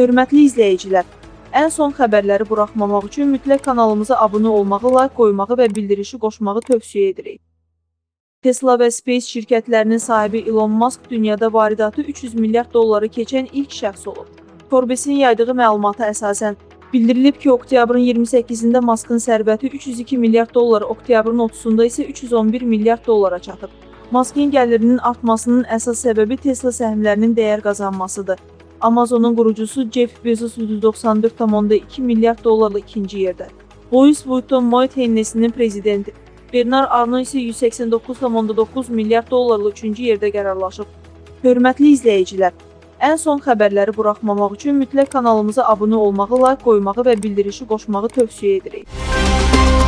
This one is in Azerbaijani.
Hörmətli izləyicilər, ən son xəbərləri buraxmamaq üçün mütləq kanalımıza abunə olmağı, like qoymağı və bildirişi qoşmağı tövsiyə edirik. Tesla və Space şirkətlərinin sahibi Elon Musk dünyada varidatı 300 milyard dolları keçən ilk şəxs olub. Forbes-in yaydığı məlumata əsasən bildirilib ki, oktyabrın 28-də Muskın sərvəti 302 milyard dollar, oktyabrın 30-da isə 311 milyard dollara çatıb. Muskın gəlirinin artmasının əsas səbəbi Tesla səhmlərinin dəyər qazanmasıdır. Amazonun qurucusu Jeff Bezos 194,2 milyard dollarla ikinci yerdə. Louis Vuitton Moet Hennessy-nin prezidenti Bernard Arnault isə 189,9 milyard dollarla üçüncü yerdə qərarlaşıb. Hörmətli izləyicilər, ən son xəbərləri buraxmamaq üçün mütləq kanalımıza abunə olmağı, like qoymağı və bildirişi qoşmağı tövsiyə edirik.